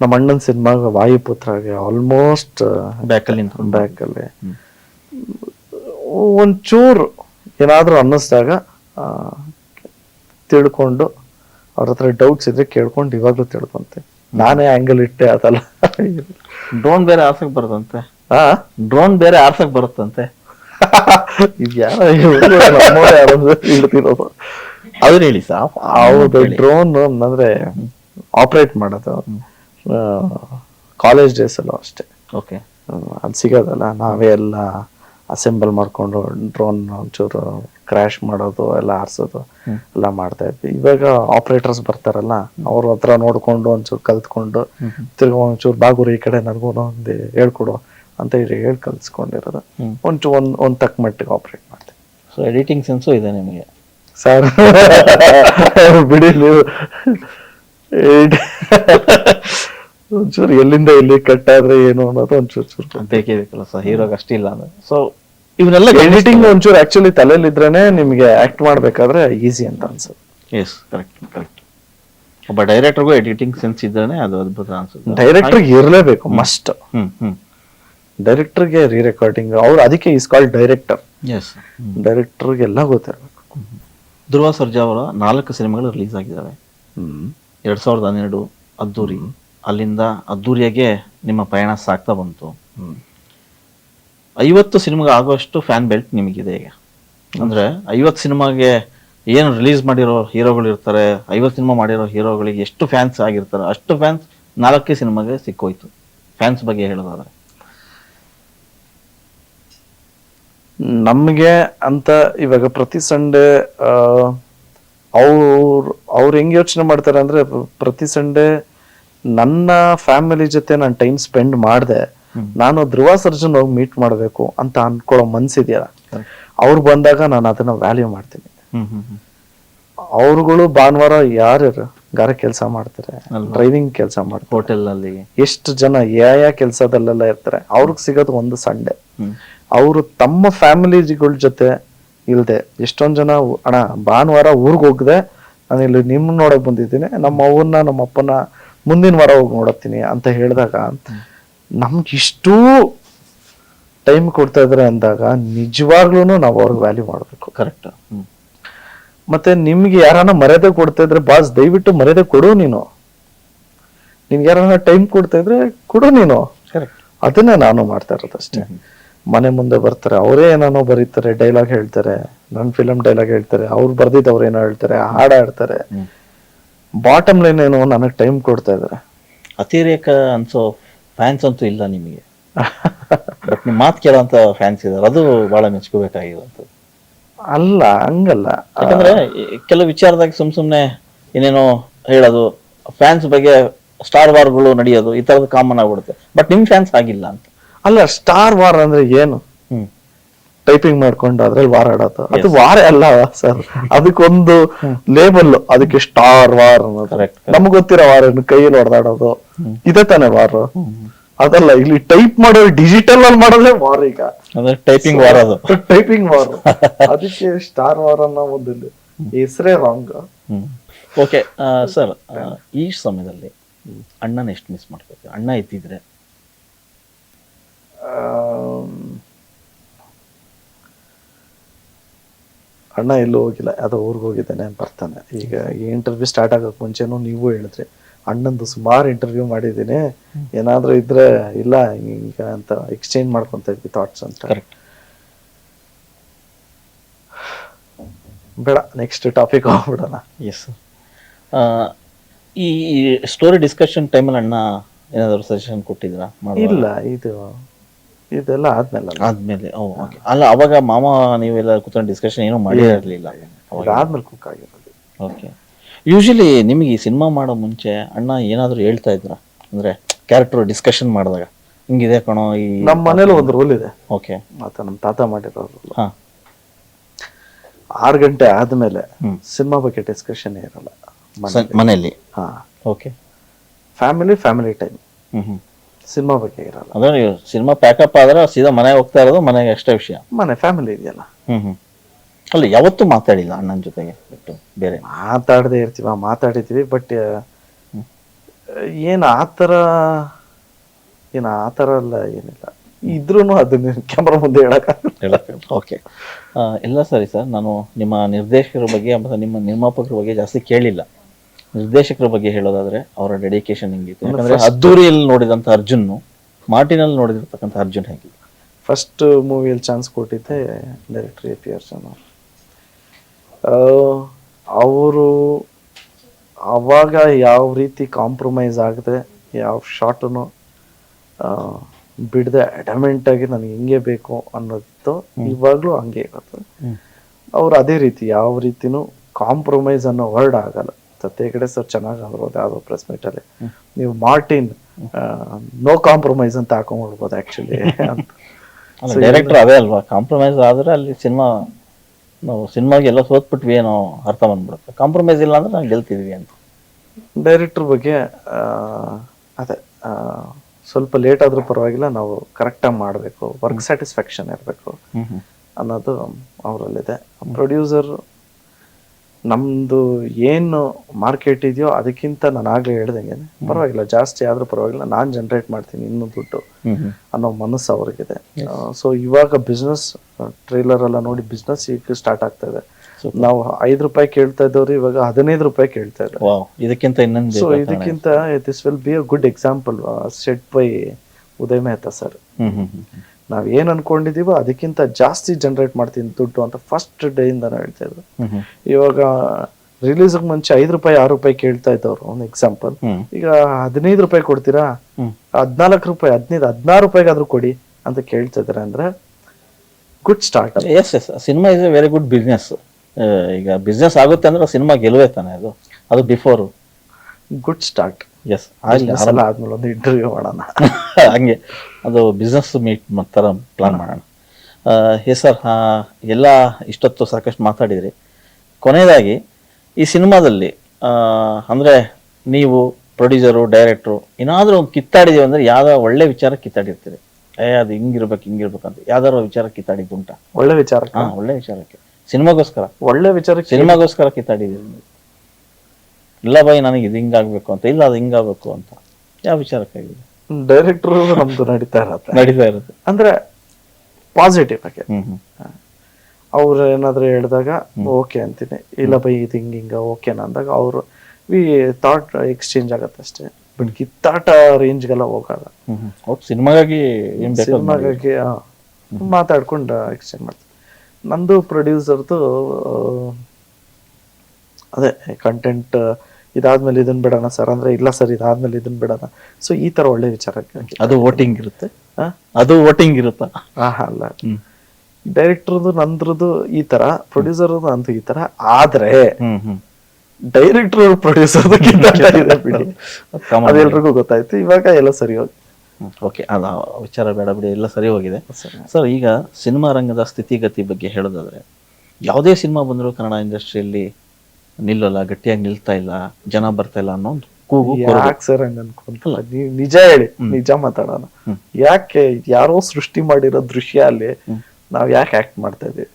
ನಮ್ಮ ಅಣ್ಣನ ಸಿನಿಮಾ ವಾಯುಪುತ್ರಾಗೆ ಆಲ್ಮೋಸ್ಟ್ ಬ್ಯಾಕಲ್ಲಿ ನಿಂತ್ಕೊಂಡು ಬ್ಯಾಕ್ ಅಲ್ಲಿ ಹ್ಮ್. ಒಂಚೂರು ಏನಾದ್ರೂ ಅನ್ನಿಸ್ದಾಗ ತಿಳ್ಕೊಂಡು ಅವ್ರ ಹತ್ರ ಡೌಟ್ಸ್ ಇದ್ರೆ ಕೇಳ್ಕೊಂಡು ಇವಾಗ್ಲೂ ತಿಳ್ಕೊಂತೆ. ನಾನೇ ಆಂಗಲ್ ಇಟ್ಟೆ ಅದಲ್ಲ. ಡ್ರೋನ್ ಬೇರೆ ಆರ್ಸಕ್ ಬರುತ್ತಂತೆ. ಆ? ಡ್ರೋನ್ ಬೇರೆ ಆರ್ಸಕ್ ಬರುತ್ತಂತೆ. ಅದನ್ನ ಹೇಳಿ ಸಾ ಹೌದು ಡ್ರೋನ್ ಅಂದ್ರೆ ಆಪರೇಟ್ ಮಾಡೋದು. ಕಾಲೇಜ್ ಡೇಸ್ ಅಲ್ಲೂ ಅಷ್ಟೇ. ಓಕೆ ಅದ್ ಸಿಗೋದಲ್ಲ ನಾವೇ ಎಲ್ಲ ಅಸೆಂಬಲ್ ಮಾಡಿಕೊಂಡು ಡ್ರೋನ್ ಒಂಚೂರು ಕ್ರ್ಯಾಶ್ ಮಾಡೋದು ಎಲ್ಲ ಆರಿಸೋದು ಎಲ್ಲ ಮಾಡ್ತಾ ಇದ್ವಿ. ಇವಾಗ ಆಪ್ರೇಟರ್ಸ್ ಬರ್ತಾರಲ್ಲ ಅವ್ರ ಹತ್ರ ನೋಡ್ಕೊಂಡು ಒಂಚೂರು ಕಲ್ತ್ಕೊಂಡು ತಿರ್ಗಿ ಒಂಚೂರು ಬಾಗುರು ಈ ಕಡೆ ನನಗೂ ಒಂದು ಹೇಳ್ಕೊಡು ಅಂತ ಹೇಳಿ ಹೇಳಿ ಕಲ್ಸ್ಕೊಂಡಿರೋದು. ಒಂಚು ಒಂದು ಒಂದು ತಕ್ಕ ಮಟ್ಟಿಗೆ ಆಪ್ರೇಟ್ ಮಾಡ್ತೀವಿ ಸೊ ಎಡಿಟಿಂಗ್ ಸೆನ್ಸು ಇದೆ ನಿಮಗೆ? ಸರ್ <laughs> ಬಿಡಿ ನೀವು. <laughs> ಒಂಚೂರು ಎಲ್ಲಿಂದ ಎಲ್ಲಿ ಕಟ್ ಆದ್ರೆ ಏನು ಅನ್ನೋದು ಒಂಚೂರು ಚೂರು ಬೇಕೇ ಬೇಕಲ್ಲ ಸರ್ ಹೀರೋಗೆ ಅಷ್ಟಿಲ್ಲ ಅಂದ್ರೆ. ಸೊ ಇವನ್ನೆಲ್ಲ ಎಡಿಟಿಂಗ್ ಒಂಚೂರು ಆಕ್ಚುಲಿ ತಲೆಯಲ್ಲಿ ಇದ್ರೇನೆ ನಿಮ್ಗೆ ಆಕ್ಟ್ ಮಾಡ್ಬೇಕಾದ್ರೆ ಈಸಿ ಅಂತ ಅನ್ಸುತ್ತೆ. ಎಸ್ ಕರೆಕ್ಟ್ ಕರೆಕ್ಟ್ ಒಬ್ಬ ಡೈರೆಕ್ಟರ್ಗೂ ಎಡಿಟಿಂಗ್ ಸೆನ್ಸ್ ಇದ್ದಾನೆ ಅದು ಅದ್ಭುತ ಅನ್ಸುತ್ತೆ. ಡೈರೆಕ್ಟರ್ ಇರಲೇಬೇಕು ಮಸ್ಟ್ ಹ್ಮ್ ಹ್ಮ್. ಡೈರೆಕ್ಟರ್ಗೆ ರೀ ರೆಕಾರ್ಡಿಂಗ್ ಅವ್ರು ಅದಕ್ಕೆ ಇಸ್ ಕಾಲ್ಡ್ ಡೈರೆಕ್ಟರ್ ಎಸ್ ಡೈರೆಕ್ಟರ್ಗೆಲ್ಲ ಗೊತ್ತಿರಬೇಕು. ಧ್ರುವ ಸರ್ಜಾ ಅವರ ನಾಲ್ಕು ಸಿನಿಮಾಗಳು ರಿಲೀಸ್ ಆಗಿದ್ದಾವೆ. ಹ್ಮ್. ಎರಡ್ ಸಾವಿರದ ಹನ್ನೆರಡು ಅದ್ದೂರಿ. ಅಲ್ಲಿಂದ ಅದ್ದೂರಿಯಾಗೆ ನಿಮ್ಮ ಪಯಣ ಸಾಗ್ತಾ ಬಂತು. ಐವತ್ತು ಸಿನಿಮಾಗೆ ಆಗುವಷ್ಟು ಫ್ಯಾನ್ ಬೆಲ್ಟ್ ನಿಮಗಿದೆ ಈಗ. ಅಂದ್ರೆ ಐವತ್ತು ಸಿನಿಮಾಗೆ ಏನು ರಿಲೀಸ್ ಮಾಡಿರೋ ಹೀರೋಗಳು ಇರ್ತಾರೆ, ಐವತ್ತು ಸಿನಿಮಾ ಮಾಡಿರೋ ಹೀರೋಗಳಿಗೆ ಎಷ್ಟು ಫ್ಯಾನ್ಸ್ ಆಗಿರ್ತಾರೆ, ಅಷ್ಟು ಫ್ಯಾನ್ಸ್ ನಾಲ್ಕೇ ಸಿನಿಮಾಗೆ ಸಿಕ್ಕೋಯ್ತು. ಫ್ಯಾನ್ಸ್ ಬಗ್ಗೆ ಹೇಳೋದಾದ್ರೆ. ನಮಗೆ ಅಂತ ಇವಾಗ ಪ್ರತಿ ಸಂಡೇ ಅವ್ರು ಅವ್ರು ಹೆಂಗೆ ಯೋಚನೆ ಮಾಡ್ತಾರೆ ಅಂದ್ರೆ ಪ್ರತಿ ಸಂಡೇ ನನ್ನ ಫ್ಯಾಮಿಲಿ ಜೊತೆ ನಾನು ಟೈಮ್ ಸ್ಪೆಂಡ್ ಮಾಡಿದೆ ನಾನು ಧ್ರುವ ಸರ್ಜನ್ ಹೋಗಿ ಮೀಟ್ ಮಾಡಬೇಕು ಅಂತ ಅನ್ಕೊಳ್ಳೋ ಮನ್ಸಿದೆಯಲ್ಲ ಅವ್ರು ಬಂದಾಗ ನಾನು ಅದನ್ನ ವ್ಯಾಲ್ಯೂ ಮಾಡ್ತೀನಿ. ಅವ್ರುಗಳು ಭಾನುವಾರ ಯಾರು ಗಾರ ಕೆಲಸ ಮಾಡ್ತಾರೆ? ಡ್ರೈವಿಂಗ್ ಕೆಲಸ ಮಾಡ್ತಾರೆ. ಹೋಟೆಲ್ ಅಲ್ಲಿ ಎಷ್ಟು ಜನ ಯಾವ ಕೆಲಸದಲ್ಲೆಲ್ಲ ಇರ್ತಾರೆ? ಅವ್ರಿಗೆ ಸಿಗೋದು ಒಂದು ಸಂಡೆ ಅವರು ತಮ್ಮ ಫ್ಯಾಮಿಲಿಗಳ ಜೊತೆ ಇಲ್ದೆ ಎಷ್ಟೊಂದು ಜನ ಅಣ್ಣ ಭಾನುವಾರ ಊರಿಗೆ ಹೋಗದೆ ನಾನು ಇಲ್ಲಿ ನಿಮ್ ನೋಡಕ್ ಬಂದಿದ್ದೀನಿ ನಮ್ಮ ಅವ್ವನ್ನ ನಮ್ಮ ಅಪ್ಪನ ಮುಂದಿನ ವಾರ ಹೋಗಿ ನೋಡತ್ತೀನಿ ಅಂತ ಹೇಳಿದಾಗ ನಮ್ಗೆ ಇಷ್ಟೂ ಟೈಮ್ ಕೊಡ್ತಾ ಇದ್ರೆ ಅಂದಾಗ ನಿಜವಾಗ್ಲೂ ನಾವು ಅವ್ರಿಗೆ ವ್ಯಾಲ್ಯೂ ಮಾಡಬೇಕು. ಕರೆಕ್ಟ್ ಮತ್ತೆ ನಿಮ್ಗೆ ಯಾರನ್ನ ಮರ್ಯಾದೆ ಕೊಡ್ತಾ ಇದ್ರೆ ಬಾಸ್ ದಯವಿಟ್ಟು ಮರ್ಯಾದೆ ಕೊಡು ನೀನು. ನಿನ್ಗೆ ಯಾರನ್ನ ಟೈಮ್ ಕೊಡ್ತಾ ಇದ್ರೆ ಕೊಡು ನೀನು. ಕರೆಕ್ಟ್ ಅದನ್ನೇ ನಾನು ಮಾಡ್ತಾ ಇರೋದಷ್ಟೇ ಮನೆ ಮುಂದೆ ಬರ್ತಾರೆ ಅವರೇ ಏನಾನೋ ಬರೀತಾರೆ ಡೈಲಾಗ್ ಹೇಳ್ತಾರೆ ನನ್ನ ಫಿಲಮ್ ಡೈಲಾಗ್ ಹೇಳ್ತಾರೆ ಅವ್ರು ಬರ್ದಿದ್ದವ್ರು ಏನೋ ಹೇಳ್ತಾರೆ ಹಾಡ ಆಡ್ತಾರೆ ಹ್ಮ್. ಬಾಟಮ್ ಲೈನ್ ಏನು ನನಗೆ ಟೈಮ್ ಕೊಡ್ತಾ ಇದ್ದಾರೆ. ಅತಿರೇಕ ಅನ್ಸೋ ಫ್ಯಾನ್ಸ್ ಅಂತೂ ಇಲ್ಲ ನಿಮಗೆ. <laughs> ಬಟ್ ನಿಮ್ಮ ಮಾತು ಕೇಳೋಂತ ಫ್ಯಾನ್ಸ್ ಇದಾರೆ ಅದು ಬಹಳ ಮೆಚ್ಕೋಬೇಕಾಗಿರುವಂಥದ್ದು. ಅಲ್ಲ ಹಂಗಲ್ಲ. ಯಾಕಂದ್ರೆ ಕೆಲವು ವಿಚಾರದಾಗ ಸುಮ್ ಸುಮ್ನೆ ಏನೇನೋ ಹೇಳೋದು ಫ್ಯಾನ್ಸ್ ಬಗ್ಗೆ ಸ್ಟಾರ್ ವಾರ್ಗಳು ನಡೆಯೋದು ಈ ತರದ್ದು ಕಾಮನ್ ಆಗ್ಬಿಡುತ್ತೆ. ಬಟ್ ನಿಮ್ ಫ್ಯಾನ್ಸ್ ಆಗಿಲ್ಲ ಅಂತ. ಅಲ್ಲ ಸ್ಟಾರ್ ವಾರ್ ಅಂದ್ರೆ ಏನು? ಟೈಪಿಂಗ್ ಮಾಡ್ಕೊಂಡು ಅದ್ರಲ್ಲಿ ವಾರ ಆಡೋದು ಅದು ವಾರ ಅಲ್ಲ ಸರ್. ಅದಕ್ಕೊಂದು ಲೇಬಲ್ ಅದಕ್ಕೆ ಸ್ಟಾರ್ ವಾರ್ ಅನ್ನೋದು. ನಮ್ಗೆ ಗೊತ್ತಿರೋ ವಾರ ಕೈಯಲ್ಲಿ ಹೊಡೆದಾಡೋದು. ಇದೇ ತಾನೇ ವಾರ್? ಅದಲ್ಲ ಇಲ್ಲಿ ಟೈಪ್ ಮಾಡೋ ಡಿಜಿಟಲ್ ಅಲ್ಲಿ ಮಾಡೋದೇ ವಾರ್ ಈಗ. ಟೈಪಿಂಗ್ ವಾರ್ ಅದು. ಟೈಪಿಂಗ್ ವಾರ್ <laughs> ಅದಕ್ಕೆ ಸ್ಟಾರ್ ವಾರ್ ಅನ್ನೋ ಒಂದು ಹೆಸರೇ ರಾಂಗ್ ಓಕೆ ಸರ್ ಈ ಸಮಯದಲ್ಲಿ ಅಣ್ಣನ ಎಷ್ಟು ಮಿಸ್ ಮಾಡ್ಕೊತೀವಿ ಅಣ್ಣ ಇದ್ದಿದ್ರೆ ಅಣ್ಣ ಎಲ್ಲೂ ಹೋಗಿಲ್ಲ ಯಾವುದೋ ಊರಿಗೆ ಹೋಗಿದ್ದಾನೆ ಬರ್ತಾನೆ. ಈಗ ಈ ಇಂಟರ್ವ್ಯೂ ಸ್ಟಾರ್ಟ್ ಆಗೋಕೆ ಮುಂಚೆನೂ ನೀವು ಹೇಳಿದ್ರಿ. ಅಣ್ಣಂದು ಸುಮಾರು ಇಂಟರ್ವ್ಯೂ ಮಾಡಿದ್ದೀನಿ. ಏನಾದರೂ ಇದ್ರೆ ಇಲ್ಲ ಈಗ ಅಂತ ಎಕ್ಸ್ಚೇಂಜ್ ಮಾಡ್ಕೊತ ಇದ್ವಿ ಥಾಟ್ಸ್ ಅಂತ. ಕರೆಕ್ಟ್ ಬೇಡ ನೆಕ್ಸ್ಟ್ ಟಾಪಿಕ್ ಹೋಗ್ಬಿಡೋಣ. ಎಸ್ ಈ ಸ್ಟೋರಿ ಡಿಸ್ಕಷನ್ ಟೈಮಲ್ಲಿ ಅಣ್ಣ ಏನಾದರೂ ಸಜೆಷನ್ ಕೊಟ್ಟಿದ್ರಾ? ಇಲ್ಲ ಇದು ಇದೆಲ್ಲ ಆದ್ಮೇಲೆ ಅಲ್ಲ. ಆದ್ಮೇಲೆ ಓ ಓಕೆ ಅಲ್ಲ ಅವಾಗ ಮಾಮ ನೀವೆಲ್ಲ ಕೂತ್ಕೊಂಡು ಡಿಸ್ಕಷನ್ ಏನೂ ಮಾಡಿರಲಿಲ್ಲ. ಆದ್ಮೇಲೆ ಕುಕ್ ಆಗಿರೋದು. ಓಕೆ ಯೂಶಲಿ ನಿಮಗೆ ಈ ಸಿನಿಮಾ ಮಾಡೋ ಮುಂಚೆ ಅಣ್ಣ ಏನಾದರೂ ಹೇಳ್ತಾ ಇದ್ರ? ಅಂದ್ರೆ ಕ್ಯಾರೆಕ್ಟರ್ ಡಿಸ್ಕಷನ್ ಮಾಡಿದಾಗ. ಹಿಂಗಿದೆ ಕಣೋ ಈ ನಮ್ಮ ಮನೇಲಿ ಒಂದು ರೂಲ್ ಇದೆ. ಓಕೆ ಮತ್ತೆ ನಮ್ಮ ತಾತ ಮಾಡಿರೋ ರೂಲ್ ಹಾ. ಆರು ಗಂಟೆ ಆದ್ಮೇಲೆ ಹ್ಮ್. ಸಿನಿಮಾ ಬಗ್ಗೆ ಡಿಸ್ಕಷನ್ ಇರಲ್ಲ ಮನೆಯಲ್ಲಿ? ಹಾ. Okay family family time hmm hmm. Cinema ಬಗ್ಗೆ ಇರಲ್ಲ. ಅಂದ್ರೆ ನೀವು ಸಿನಿಮಾ ಪ್ಯಾಕಪ್ ಆದ್ರೆ ಸೀದಾ ಮನೆಗೆ ಹೋಗ್ತಾ ಇರೋದು ಮನೆಗೆ ಅಷ್ಟೇ ವಿಷಯ. ಮನೆ ಫ್ಯಾಮಿಲಿ ಇದೆಯಲ್ಲ. ಹ್ಮ್ ಹ್ಮ್. ಅಲ್ಲ ಯಾವತ್ತೂ ಮಾತಾಡಿಲ್ಲ ಅಣ್ಣನ ಜೊತೆಗೆ ಬಿಟ್ಟು ಬೇರೆ. ಮಾತಾಡದೆ ಇರ್ತೀವ ಮಾತಾಡಿದ್ವಿ ಬಟ್ ಏನ್ ಆತರ ಆ ಆತರ ಎಲ್ಲ ಏನಿಲ್ಲ. ಇದ್ರೂ ಅದನ್ನ ಕ್ಯಾಮ್ರಾ ಮುಂದೆ ಹೇಳಕ್ ಓಕೆ ಎಲ್ಲ ಸರಿ ಸರ್ ನಾನು ನಿಮ್ಮ ನಿರ್ದೇಶಕರ ಬಗ್ಗೆ ಮತ್ತು ನಿಮ್ಮ ನಿರ್ಮಾಪಕರ ಬಗ್ಗೆ ಜಾಸ್ತಿ ಕೇಳಿಲ್ಲ. ನಿರ್ದೇಶಕರ ಬಗ್ಗೆ ಹೇಳೋದಾದ್ರೆ ಅವರ ಡೆಡಿಕೇಶನ್ ಹೆಂಗಿತ್ತು? ಅಂದ್ರೆ ಅದ್ದೂರಿಯಲ್ಲಿ ನೋಡಿದಂತ ಅರ್ಜುನ್ ಮಾರ್ಟಿನಲ್ಲಿ ನೋಡಿದಿರ್ತಕ್ಕಂಥ ಅರ್ಜುನ್ ಹೇಗೆ? ಫಸ್ಟ್ ಮೂವಿಯಲ್ಲಿ ಚಾನ್ಸ್ ಕೊಟ್ಟಿದ್ದೆ ಡೈರೆಕ್ಟರ್ ಎ ಪಿ ಅರ್ಜುನ್ ಅವರು. ಅವಾಗ ಯಾವ ರೀತಿ ಕಾಂಪ್ರಮೈಸ್ ಆಗದೆ ಯಾವ ಶಾರ್ಟನ್ನು ಬಿಡದೆ ಅಡಮೆಂಟ್ ಆಗಿ ನನಗೆ ಹೆಂಗೆ ಬೇಕು ಅನ್ನೋದು ಇವಾಗಲೂ ಹಂಗೆ ಇರುತ್ತೆ. ಅವ್ರು ಅದೇ ರೀತಿ ಯಾವ ರೀತಿನೂ ಕಾಂಪ್ರಮೈಸ್ ಅನ್ನೋ ವರ್ಡ್ ಆಗಲ್ಲ. ಸತ್ಯ ಕಡೆ ಸರ್ ಚೆನ್ನಾಗಿ ಅಂದ್ಬೋದು ಯಾವುದೋ ಪ್ರೆಸ್ ಅಲ್ಲಿ. ನೀವು ಮಾರ್ಟಿನ್ ನೋ ಕಾಂಪ್ರಮೈಸ್ ಅಂತ ಹಾಕೊಂಡ್ಬಿಡ್ಬೋದು ಆ್ಯಕ್ಚುಲಿ ಅಂತ ಅಲ್ಲ ಡೈರೆಕ್ಟರ್ ಅದೇ ಅಲ್ವಾ? ಕಾಂಪ್ರಮೈಸ್ ಆದ್ರೆ ಅಲ್ಲಿ ಸಿನಿಮಾ ನಾವು ಸಿನಿಮಾಗೆ ಎಲ್ಲ ಸೋತ್ಬಿಟ್ವಿ ಏನೋ ಅರ್ಥ ಬಂದ್ಬಿಡುತ್ತೆ. ಕಾಂಪ್ರಮೈಸ್ ಇಲ್ಲ ಅಂದ್ರೆ ನಾವು ಗೆಲ್ತಿದ್ವಿ ಅಂತ. ಡೈರೆಕ್ಟರ್ ಬಗ್ಗೆ ಅದೇ ಸ್ವಲ್ಪ ಲೇಟ್ ಆದ್ರೂ ಪರವಾಗಿಲ್ಲ ನಾವು ಕರೆಕ್ಟಾಗಿ ಮಾಡಬೇಕು. ವರ್ಕ್ ಸ್ಯಾಟಿಸ್ಫ್ಯಾಕ್ಷನ್ ಇರಬೇಕು ಅನ್ನೋದು ಅವರಲ್ಲಿದೆ. ಪ್ರೊಡ್ಯೂಸರ್ ನಮ್ದು ಏನು ಮಾರ್ಕೆಟ್ ಇದೆಯೋ ಅದಕ್ಕಿಂತ ನಾನು ಆಗಲೇ ಹೇಳ್ದಂಗೆ ಪರವಾಗಿಲ್ಲ ಜಾಸ್ತಿ ಆದ್ರೂ ಪರವಾಗಿಲ್ಲ ನಾನು ಜನರೇಟ್ ಮಾಡ್ತೀನಿ ಇನ್ನೂ ದುಡ್ಡು ಅನ್ನೋ ಮನಸ್ಸು ಅವ್ರಿಗಿದೆ. ಸೊ ಇವಾಗ ಬಿಸ್ನೆಸ್ ಟ್ರೈಲರ್ ಎಲ್ಲ ನೋಡಿ ಬಿಸ್ನೆಸ್ ಈಗ ಸ್ಟಾರ್ಟ್ ಆಗ್ತಾ ಇದೆ. ನಾವು ಐದು ರೂಪಾಯಿ ಕೇಳ್ತಾ ಇದ್ದವ್ರು ಇವಾಗ ಹದಿನೈದು ರೂಪಾಯಿ ಕೇಳ್ತಾ ಇದ್ದಾರೆ. ಇದಕ್ಕಿಂತ ಇನ್ನೊಂದು ಸೊ ಇದಕ್ಕಿಂತ this will be a good example set by Udaya Mehta sir. ನಾವ್ ಏನ್ ಅನ್ಕೊಂಡಿದೀವೋ ಅದಕ್ಕಿಂತ ಜಾಸ್ತಿ ಜನರೇಟ್ ಮಾಡ್ತೀನಿ ದುಡ್ಡು ಅಂತ ಫಸ್ಟ್ ಡೇ ಇಂದ ಹೇಳ್ತಾ ಇದ್ರು. ಇವಾಗ ರಿಲೀಸ್ ಮುಂಚೆ ಐದು ರೂಪಾಯಿ ಆರು ರೂಪಾಯಿ ಕೇಳ್ತಾ ಇದ್ದವ್ರು ಒಂದು ಎಕ್ಸಾಂಪಲ್ ಈಗ ಹದಿನೈದು ರೂಪಾಯಿ ಕೊಡ್ತೀರಾ? ಹದ್ನಾಲ್ಕು ರೂಪಾಯಿ ಹದಿನೈದು ಹದಿನಾರು ರೂಪಾಯಿಗಾದ್ರೂ ಕೊಡಿ ಅಂತ ಕೇಳ್ತಾ ಇದಾರೆ ಅಂದ್ರೆ good start yes yes cinema is a very good business ಈಗ ಬಿಸ್ನೆಸ್ ಆಗುತ್ತೆ ಅಂದ್ರೆ ಸಿನಿಮಾ ಗೆಲುವೆ ತಾನೆ ಅದು. ಅದು ಬಿಫೋರ್ ಗುಡ್ ಸ್ಟಾರ್ಟ್ ಎಸ್ ಆಗಲಿ ಆದ್ಮೇಲೆ ಒಂದು ಇಂಟರ್ವ್ಯೂ ಮಾಡೋಣ. <laughs> ಹಂಗೆ ಅದು ಬಿಸ್ನೆಸ್ ಮೀಟ್ ಥರ ಪ್ಲಾನ್ ಮಾಡೋಣ. ಹೇ ಸರ್ ಎಲ್ಲ ಇಷ್ಟೊತ್ತು ಸಾಕಷ್ಟು ಮಾತಾಡಿದ್ರಿ. ಕೊನೆಯದಾಗಿ ಈ ಸಿನಿಮಾದಲ್ಲಿ ಅಂದ್ರೆ ನೀವು ಪ್ರೊಡ್ಯೂಸರು ಡೈರೆಕ್ಟ್ರು ಏನಾದರೂ ಒಂದು ಕಿತ್ತಾಡಿದೀವಿ ಅಂದ್ರೆ ಯಾವ್ದೋ ಒಳ್ಳೆ ವಿಚಾರ ಕಿತ್ತಾಡಿರ್ತೀರಿ. ಏ ಅದು ಹಿಂಗಿರ್ಬೇಕು ಹಿಂಗಿರ್ಬೇಕು ಅಂತ. ಯಾವ್ದಾರು ವಿಚಾರ ಕಿತ್ತಾಡಿದ್ದು ಉಂಟಾ ಒಳ್ಳೆ ವಿಚಾರ ಹಾ ಒಳ್ಳೆ ವಿಚಾರಕ್ಕೆ. ಸಿನಿಮಾಗೋಸ್ಕರ? ಒಳ್ಳೆ ವಿಚಾರಕ್ಕೆ ಸಿನಿಮಾಗೋಸ್ಕರ ಕಿತ್ತಾಡಿದ್ದೀರಿ ನೀವು? ಇಲ್ಲ ಬೈ ನನಗೆ ಇದು ಹಿಂಗಾಗ್ಬೇಕು ಅಂತ ಇಲ್ಲ ಅದು ಹಿಂಗಾಗಬೇಕು ಅಂತ. ಯಾವ ವಿಚಾರಕ್ಕಾಗಿದೆ? ಡೈರೆಕ್ಟರ್ ನಮ್ದು ನಡೀತಾ ಇರತ್ತೆ. ನಡೀತಾ ಇರುತ್ತೆ. ಅಂದ್ರೆ ಪಾಸಿಟಿವ್ ಆಗಿ. ಹ್ಮ್ ಹ್ಮ್. ಅವ್ರು ಏನಾದ್ರು ಹೇಳಿದಾಗ ಓಕೆ ಅಂತೀನಿ. ಇಲ್ಲ ಬೈ ಇದು ಹಿಂಗ ಹಿಂಗ ಓಕೆನಾ ಅಂದಾಗ ಅವರು ವಿ ಥಾಟ್ ಎಕ್ಸ್ಚೇಂಜ್ ಆಗತ್ತೆ ಅಷ್ಟೇ. ಬಟ್ ಕಿತ್ತಾಟ ರೇಂಜ್ಗೆಲ್ಲ ಹೋಗಲ್ಲ ಹ್ಮ್ ಹ್ಮ್. ಒಟ್ಟು ಸಿನಿಮಾಗಾಗಿ ಏನ್ ಮಾಡಿ. ಸಿನಿಮಾಗಾಗಿ ಮಾತಾಡ್ಕೊಂಡು ಎಕ್ಸ್ಚೇಂಜ್ ಮಾಡ್ತೀವಿ ನಂದು ಪ್ರೊಡ್ಯೂಸರ್ದು ಅದೇ ಕಂಟೆಂಟ್ ಇದಾದ್ಮೇಲೆ ಇದನ್ನ ಬಿಡೋಣ ಸರ್ ಅಂದ್ರೆ ಇಲ್ಲ ಸರ್ ಇದಾದ್ಮೇಲೆ ಇದನ್ನ ಬಿಡೋಣ. ಸೊ ಈ ತರ ಒಳ್ಳೆ ವಿಚಾರ ಅದು ವೋಟಿಂಗ್ ಇರುತ್ತೆ? ಅದು ವೋಟಿಂಗ್ ಇರುತ್ತಾ? ಆಹಾ, ಅಲ್ಲ. ಡೈರೆಕ್ಟರ್ದು ನಂದ್ರದ್ದು ಈ ತರ ಪ್ರೊಡ್ಯೂಸರ್ ಅಂತ ಈ ತರ. ಆದ್ರೆ ಡೈರೆಕ್ಟರ್ ಪ್ರೊಡ್ಯೂಸರ್. ಅದೆಲ್ರಿಗೂ ಗೊತ್ತಾಯ್ತು. ಇವಾಗ ಎಲ್ಲ ಸರಿ ಹೋಗಿ. ಓಕೆ. ಅದ ವಿಚಾರ ಬೇಡ ಬಿಡಿ ಎಲ್ಲ ಸರಿ ಹೋಗಿದೆ. ಸರ್ ಈಗ ಸಿನಿಮಾ ರಂಗದ ಸ್ಥಿತಿಗತಿ ಬಗ್ಗೆ ಹೇಳೋದಾದ್ರೆ ಯಾವುದೇ ಸಿನಿಮಾ ಬಂದರೂ ಕನ್ನಡ ಇಂಡಸ್ಟ್ರಿಯಲ್ಲಿ ನಿಲ್ಲಲ್ಲ ಗಟ್ಟಿಯಾಗಿ ನಿಲ್ತಾ ಇಲ್ಲ ಜನ ಬರ್ತಾ ಇಲ್ಲ ಅನ್ನೋ ಒಂದು ಕೂಗು ಯಾಕೆ ಸರ್ ಹಂಗ ನೀವ್ ನಿಜ ಹೇಳಿ ನಿಜ ಮಾತಾಡೋಣ. ಯಾಕೆ ಯಾರೋ ಸೃಷ್ಟಿ ಮಾಡಿರೋ ದೃಶ್ಯ ಅಲ್ಲಿ ನಾವ್ ಯಾಕೆ ಆಕ್ಟ್ ಮಾಡ್ತಾ ಇದೀವಿ?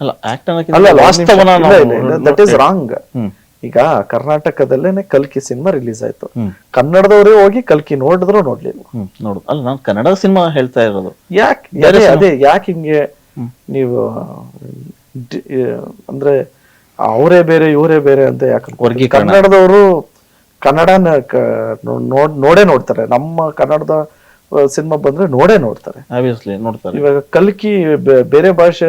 ಅಲ್ಲ ಆಕ್ಟ್ ಅಲ್ಲ ಅನ್ನೋಕ್ಕಿಂತ ವಾಸ್ತವನ ನಾವು ದಟ್ ಇಸ್ ರಾಂಗ್ ಹ್ಮ್. ಈಗ ಕರ್ನಾಟಕದಲ್ಲೇನೆ ಕಲ್ಕಿ ಸಿನಿಮಾ ರಿಲೀಸ್ ಆಯ್ತು. ಹ್ಮ್. ಕನ್ನಡದವರೇ ಹೋಗಿ ಕಲ್ಕಿ ನೋಡಿದ್ರು ನೋಡ್ಲಿಲ್ಲ. ನೋಡುದು. ನೋಡು ಅಲ್ಲ ನಾನು ಕನ್ನಡ ಸಿನಿಮಾ ಹೇಳ್ತಾ ಇರೋದು. ಯಾಕೆ? ಅದೇ ಅದೇ ಯಾಕೆ ಹಿಂಗೆ ನೀವು ಡಿ- ಅಂದ್ರೆ ಅವರೇ ಬೇರೆ ಇವರೇ ಬೇರೆ ಅಂತ ಯಾಕೆ ಅನ್ಕೊಂತೀರಿ? ವರ್ಗೀಕರಣ. ಕನ್ನಡದವರು ಕನ್ನಡನ ಕ- ನೋ- ನೋಡ್ ನೋಡೇ ನೋಡ್ತಾರೆ. ನಮ್ಮ ಕನ್ನಡದ ಸಿನಿಮಾ ಬಂದ್ರೆ ನೋಡೇ ನೋಡ್ತಾರೆ. ಆಬ್ವಿಯಸ್ಲಿ ನೋಡ್ತಾರೆ. ಇವಾಗ ಕಲ್ಕಿ ಬೆ- ಬೇರೆ ಭಾಷೆ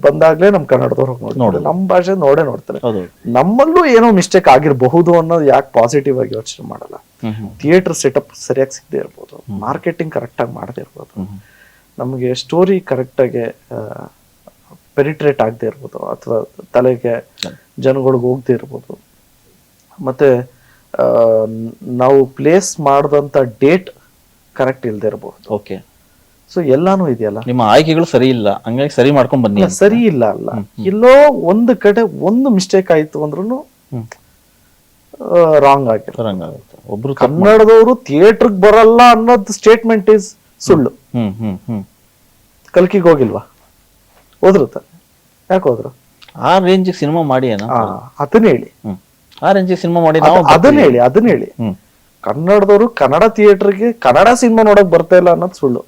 ಬಂದಾಗ್ಲೇ ನಮ್ ಕನ್ನಡದವ್ರು ನೋಡ್ತಾರೆ. ನಮ್ಮ ಭಾಷೆ ನೋಡೇ ನೋಡ್ತಾರೆ. ಹೌದು. ನಮ್ಮಲ್ಲೂ ಏನೋ ಮಿಸ್ಟೇಕ್ ಆಗಿರಬಹುದು ಅನ್ನೋದು ಯಾಕೆ ಪಾಸಿಟಿವ್ ಆಗಿ ಯೋಚನೆ ಮಾಡಲ್ಲ. ಹ್ಮ್ ಹ್ಮ್. ಥಿಯೇಟರ್ ಸೆಟಪ್ ಸರಿಯಾಗಿ ಸಿಗದೆ ಇರ್ಬೋದು. ಮಾರ್ಕೆಟಿಂಗ್ ಕರೆಕ್ಟಾಗಿ ಮಾಡದೇ ಇರ್ಬೋದು. ನಮಗೆ ಸ್ಟೋರಿ ಕರೆಕ್ಟಾಗಿ ಪೆನಿಟ್ರೇಟ್ ಆಗದೆ ಇರ್ಬೋದು ಅಥವಾ ತಲೆಗೆ ಜನಗಳಿಗೆ ಹೋಗದೆ ಇರ್ಬೋದು. ಮತ್ತೆ ನಾವು ಪ್ಲೇಸ್ ಮಾಡಿದಂಥ ಡೇಟ್ ಕರೆಕ್ಟ್ ಇಲ್ಲದೆ ಇರ್ಬೋದು. ಓಕೆ ಸೊ ಎಲ್ಲಾನು ಇದೆಯಲ್ಲ? ನಿಮ್ಮ ಆಯ್ಕೆಗಳು ಸರಿ ಇಲ್ಲ ಹಂಗಾಗಿ ಸರಿ ಮಾಡ್ಕೊಂಡು ಬನ್ನಿ ಇಲ್ಲ, ಸರಿ ಇಲ್ಲ ಅಲ್ಲ. ಎಲ್ಲೋ ಒಂದು ಕಡೆ ಒಂದು ಮಿಸ್ಟೇಕ್ ಆಯಿತು ಅಂದ್ರೂ ಹ್ಮ್. ರಾಂಗ್ ಆಗುತ್ತೆ. ಒಬ್ರು ಕನ್ನಡದವರು ಥಿಯೇಟ್ರಿಗೆ ಬರಲ್ಲ ಅನ್ನೋದು ಸ್ಟೇಟ್ಮೆಂಟ್ ಇಸ್ ಸುಳ್ಳು. ಹ್ಮ್ ಹ್ಮ್ ಹ್ಮ್. ಕಲ್ಕಿಗೆ ಹೋಗಿಲ್ವಾ? ಹೋದ್ರು ತಾನೆ ಯಾಕೆ ಹೋದ್ರು? ಆ ರೇಂಜ್ ಸಿನಿಮಾ ಮಾಡಿ ಏನೋ ಅದನ್ನ ಹೇಳಿ. ಆ ರೇಂಜ್ ಸಿನಿಮಾ ಮಾಡಿ ನಾವು ಅದ್- ಅದನ್ನ ಹೇಳಿ ಅದನ್ನ ಹೇಳಿ. ಕನ್ನಡದವರು ಕನ್ನಡ ಥಿಯೇಟರ್ಗೆ ಕನ್ನಡ ಸಿನಿಮಾ ನೋಡಕ್ ಬರ್ತಾ ಇಲ್ಲ ಅನ್ನೋದು ಸುಳ್ಳು.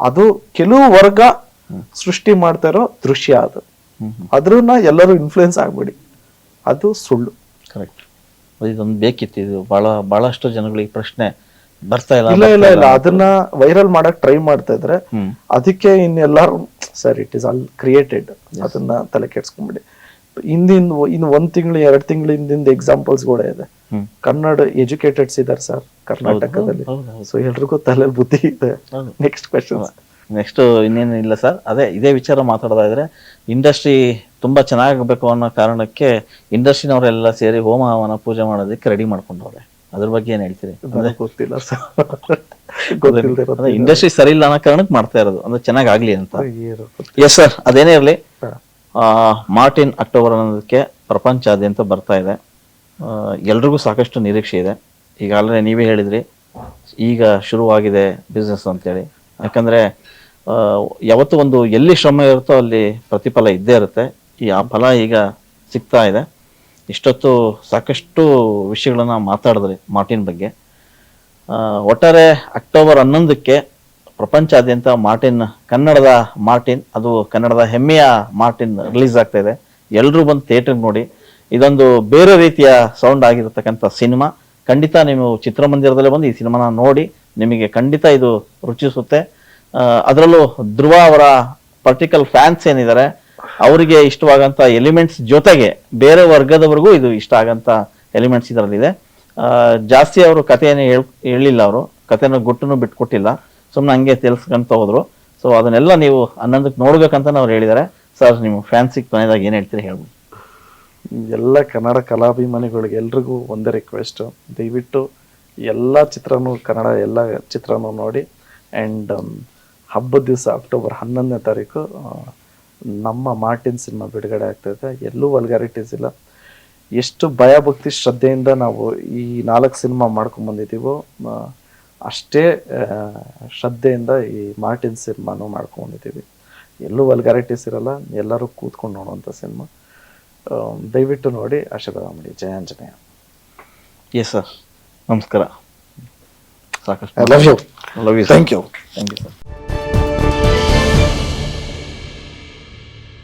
ಅದು ಕೆಲವು ವರ್ಗ ಸೃಷ್ಟಿ ಮಾಡ್ತಾ ಇರೋ ದೃಶ್ಯ ಅದು. ಅದ್ರನ್ನ ಎಲ್ಲರೂ ಇನ್ಫ್ಲುಯೆನ್ಸ್ ಆಗ್ಬೇಡಿ. ಅದು ಸುಳ್ಳು. ಕರೆಕ್ಟ್ ಇದೊಂದು ಬೇಕಿತ್ತು ಇದು ಬಹಳ ಬಹಳಷ್ಟು ಜನಗಳಿಗೆ ಪ್ರಶ್ನೆ ಬರ್ತಾ ಇಲ್ಲ ಇಲ್ಲ ಇಲ್ಲ ಇಲ್ಲ. ಅದನ್ನ ವೈರಲ್ ಮಾಡಕ್ ಟ್ರೈ ಮಾಡ್ತಾ ಇದ್ರೆ ಅದಕ್ಕೆ ಇನ್ನೆಲ್ಲರೂ sir it is all created ಅದನ್ನ ತಲೆ ಕೆಡ್ಸ್ಕೊಂಡ್ಬಿಡಿ ಹಿಂದಿನ ಇನ್ನು ಒಂದ್ ತಿಂಗಳು ಎರಡ್ ತಿಂಗಳು ಹಿಂದಿಂದ ಎಕ್ಸಾಂಪಲ್ಸ್ ಕೂಡ ಇದೆ. ಕನ್ನಡ ಎಜುಕೇಟೆಡ್ಸ್ ಇದಾರೆ ಸರ್ ಕರ್ನಾಟಕದಲ್ಲಿ. ಸೊ ಎಲ್ರಿಗೂ ತಲೆ ಬುದ್ಧಿ ಇದೆ. ನೆಕ್ಸ್ಟ್ ಕ್ವೆಶನ್ ನೆಕ್ಸ್ಟ್ ಇನ್ನೇನು ಇಲ್ಲ ಸರ್. ಅದೇ ಇದೇ ವಿಚಾರ ಮಾತಾಡೋದಾದ್ರೆ ಇಂಡಸ್ಟ್ರಿ ತುಂಬಾ ಚೆನ್ನಾಗಬೇಕು ಅನ್ನೋ ಕಾರಣಕ್ಕೆ ಇಂಡಸ್ಟ್ರಿನವರೆಲ್ಲ ಸೇರಿ ಹೋಮ ಹವನ ಪೂಜೆ ಮಾಡೋದಕ್ಕೆ ರೆಡಿ ಮಾಡ್ಕೊಂಡವ್ರೆ ಅದ್ರ ಬಗ್ಗೆ ಏನ್ ಹೇಳ್ತೀರಿ? ಗೊತ್ತಿಲ್ಲ ಸರ್ ಇಂಡಸ್ಟ್ರಿ ಸರಿ ಇಲ್ಲ ಅನ್ನೋ ಕಾರಣಕ್ಕೆ ಮಾಡ್ತಾ ಇರೋದು. ಅಂದ್ರೆ ಚೆನ್ನಾಗ್ ಆಗ್ಲಿ ಅಂತ. ಎಸ್ ಸರ್ ಅದೇನೇ ಇರಲಿ. ಆ, ಮಾರ್ಟಿನ್ ಅಕ್ಟೋಬರ್ ಅನ್ನೋದಕ್ಕೆ ಪ್ರಪಂಚಾದ್ಯಂತ ಬರ್ತಾ ಇದೆ. ಎಲ್ರಿಗೂ ಸಾಕಷ್ಟು ನಿರೀಕ್ಷೆ ಇದೆ. ಈಗ ಈಗಾಗಲೇ ನೀವೇ ಹೇಳಿದ್ರಿ ಈಗ ಶುರುವಾಗಿದೆ ಬಿಸ್ನೆಸ್ ಅಂತೇಳಿ. ಯಾಕಂದ್ರೆ ಯಾವತ್ತು ಒಂದು ಎಲ್ಲಿ ಶ್ರಮ ಇರುತ್ತೋ ಅಲ್ಲಿ ಪ್ರತಿಫಲ ಇದ್ದೇ ಇರುತ್ತೆ. ಈ ಆ ಫಲ ಈಗ ಸಿಗ್ತಾ ಇದೆ. ಇಷ್ಟೊತ್ತು ಸಾಕಷ್ಟು ವಿಷಯಗಳನ್ನು ಮಾತಾಡಿದ್ರಿ ಮಾರ್ಟಿನ್ ಬಗ್ಗೆ. ಒಟ್ಟಾರೆ ಅಕ್ಟೋಬರ್ ಹನ್ನೊಂದಕ್ಕೆ ಪ್ರಪಂಚಾದ್ಯಂತ ಮಾರ್ಟಿನ್, ಕನ್ನಡದ ಮಾರ್ಟಿನ್, ಅದು ಕನ್ನಡದ ಹೆಮ್ಮೆಯ ಮಾರ್ಟಿನ್ ರಿಲೀಸ್ ಆಗ್ತಾ ಇದೆ. ಎಲ್ಲರೂ ಬಂದು ಥಿಯೇಟರ್ ನೋಡಿ. ಇದೊಂದು ಬೇರೆ ರೀತಿಯ ಸೌಂಡ್ ಆಗಿರತಕ್ಕಂಥ ಸಿನಿಮಾ. ಖಂಡಿತ ನೀವು ಚಿತ್ರಮಂದಿರದಲ್ಲೇ ಬಂದು ಈ ಸಿನಿಮಾನ ನೋಡಿ, ನಿಮಗೆ ಖಂಡಿತ ಇದು ರುಚಿಸುತ್ತೆ. ಅದರಲ್ಲೂ ಧ್ರುವ ಅವರ ಪರ್ಟಿಕಲ್ ಫ್ಯಾನ್ಸ್ ಏನಿದ್ದಾರೆ ಅವರಿಗೆ ಇಷ್ಟವಾಗಂತ ಎಲಿಮೆಂಟ್ಸ್ ಜೊತೆಗೆ ಬೇರೆ ವರ್ಗದವರೆಗೂ ಇದು ಇಷ್ಟ ಆಗಂತ ಎಲಿಮೆಂಟ್ಸ್ ಇದರಲ್ಲಿದೆ. ಜಾಸ್ತಿ ಅವರು ಕಥೆಯನ್ನು ಹೇಳ್ ಹೇಳಿಲ್ಲ ಅವರು. ಕಥೆನ ಗುಟ್ಟನ್ನು ಬಿಟ್ಕೊಟ್ಟಿಲ್ಲ. ಸುಮ್ಮನೆ ಹಂಗೆ ತಿಳಿಸ್ಕೊಂತ ಹೋದ್ರು. ಸೊ ಅದನ್ನೆಲ್ಲ ನೀವು ಹನ್ನೊಂದಕ್ಕೆ ನೋಡ್ಬೇಕಂತ ಅವ್ರು ಹೇಳಿದ್ದಾರೆ. ಸರ್ ನಿಮ್ಮ ಫ್ಯಾನ್ಸಿಗೆ ಕೊನೆಯದಾಗ ಏನು ಹೇಳ್ತೀರಿ ಹೇಳ್ಬೋದು. ಎಲ್ಲ ಕನ್ನಡ ಕಲಾಭಿಮಾನಿಗಳಿಗೆ ಎಲ್ರಿಗೂ ಒಂದೇ ರಿಕ್ವೆಸ್ಟ್ ದಯವಿಟ್ಟು ಎಲ್ಲ ಚಿತ್ರನೂ, ಕನ್ನಡ ಎಲ್ಲ ಚಿತ್ರನೂ ನೋಡಿ. ಆ್ಯಂಡ್ ಹಬ್ಬದ ದಿವಸ ಅಕ್ಟೋಬರ್ ಹನ್ನೊಂದನೇ ತಾರೀಕು ನಮ್ಮ ಮಾರ್ಟಿನ್ ಸಿನಿಮಾ ಬಿಡುಗಡೆ ಇದೆ ಎಲ್ಲೂ ವಲ್ಗಾರಿಟೀಸ್ ಇಲ್ಲ. ಎಷ್ಟು ಭಯಭಕ್ತಿ ಶ್ರದ್ಧೆಯಿಂದ ನಾವು ಈ ನಾಲ್ಕು ಸಿನಿಮಾ ಮಾಡ್ಕೊಂಬಂದಿದ್ದೀವೋ ಬಂದಿದ್ದೀವೋ ಅಷ್ಟೇ ಶ್ರದ್ಧೆಯಿಂದ ಈ ಮಾರ್ಟಿನ್ ಸಿನಿಮಾನು ಮಾಡ್ಕೊಂಬಂದಿದ್ದೀವಿ ಎಲ್ಲೂ ವಲ್ಗಾರಿಟೀಸ್ ಇರಲ್ಲ. ಎಲ್ಲರೂ ಕೂತ್ಕೊಂಡು ನೋಡುವಂಥ ಸಿನಿಮಾ ದಯವಿಟ್ಟು ನೋಡಿ. ಆಶೀರ್ವಾದ ಮಾಡಿ. ಜಯ ಆಂಜನೇಯ. ಎಸ್ ಸರ್ ನಮಸ್ಕಾರ. ಸಾಕಷ್ಟು I love you love you thank you thank you sir